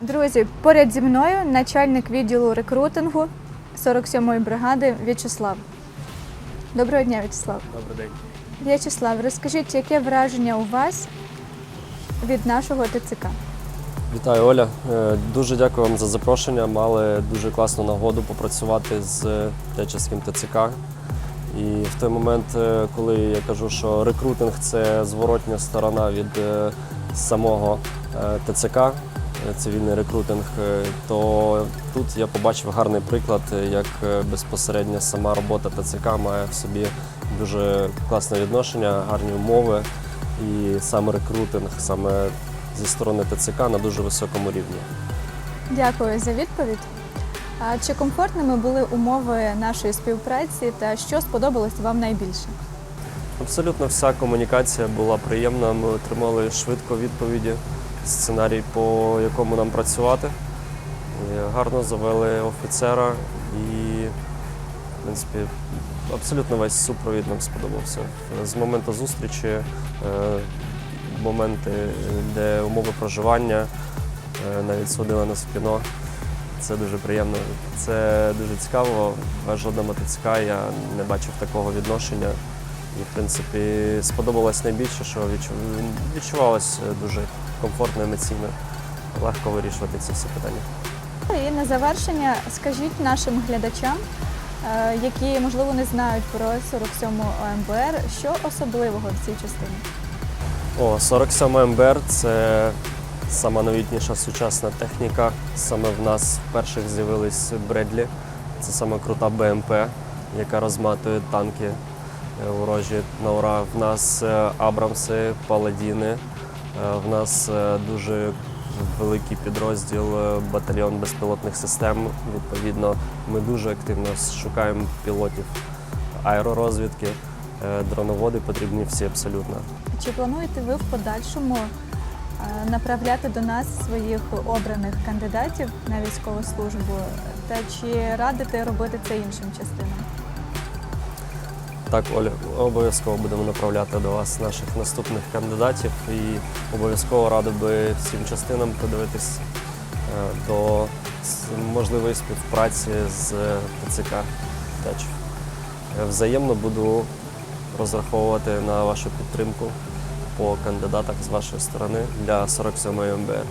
Друзі, поряд зі мною начальник відділу рекрутингу 47-ї бригади В'ячеслав. Доброго дня, В'ячеслав. Добрий день. В'ячеслав, розкажіть, яке враження у вас від нашого ТЦК? Вітаю, Оля. Е, Дуже дякую вам за запрошення. Мали дуже класну нагоду попрацювати з Течівським ТЦК. І в той момент, е, коли я кажу, що рекрутинг це зворотня сторона від е, самого ТЦК, цивільний рекрутинг, е, то тут я побачив гарний приклад, е, як е, безпосередньо сама робота ТЦК має в собі дуже класне відношення, гарні умови. І саме рекрутинг, саме зі сторони ТЦК на дуже високому рівні. Дякую за відповідь. А чи комфортними були умови нашої співпраці та що сподобалось вам найбільше? Абсолютно вся комунікація була приємна. Ми отримали швидко відповіді, сценарій, по якому нам працювати. І гарно завели офіцера і, в принципі, абсолютно весь супровід нам сподобався. З моменту зустрічі, е, моменти, де умови проживання, е, навіть сводили нас в кіно. Це дуже приємно. Це дуже цікаво. В жодному ТЦК я не бачив такого відношення. І, в принципі, сподобалось найбільше, що відчу- відчувалось дуже комфортно, емоційно, легко вирішувати ці всі питання. І на завершення скажіть нашим глядачам, е, які можливо не знають про 47 ОМБР, що особливого в цій частині. О, 47 МБР це сама новітніша сучасна техніка. Саме в нас вперше з'явились Бредлі. Це саме крута БМП, яка розматує танки е, ворожі на ура. В нас е, Абрамси, Паладіни. Е, В нас е, дуже великий підрозділ, е, батальйон безпілотних систем. Відповідно, ми дуже активно шукаємо пілотів аеророзвідки. Е, Дроноводи потрібні всі абсолютно. Чи плануєте ви в подальшому е, направляти до нас своїх обраних кандидатів на військову службу? Та чи радите робити це іншим частинам? Так, Оля, обов'язково будемо направляти до вас наших наступних кандидатів і обов'язково радив би всім частинам подивитись е, до можливої співпраці з ТЦК Течів. Е, Взаємно буду розраховувати на вашу підтримку по кандидатах з вашої сторони для 47-ї МБР.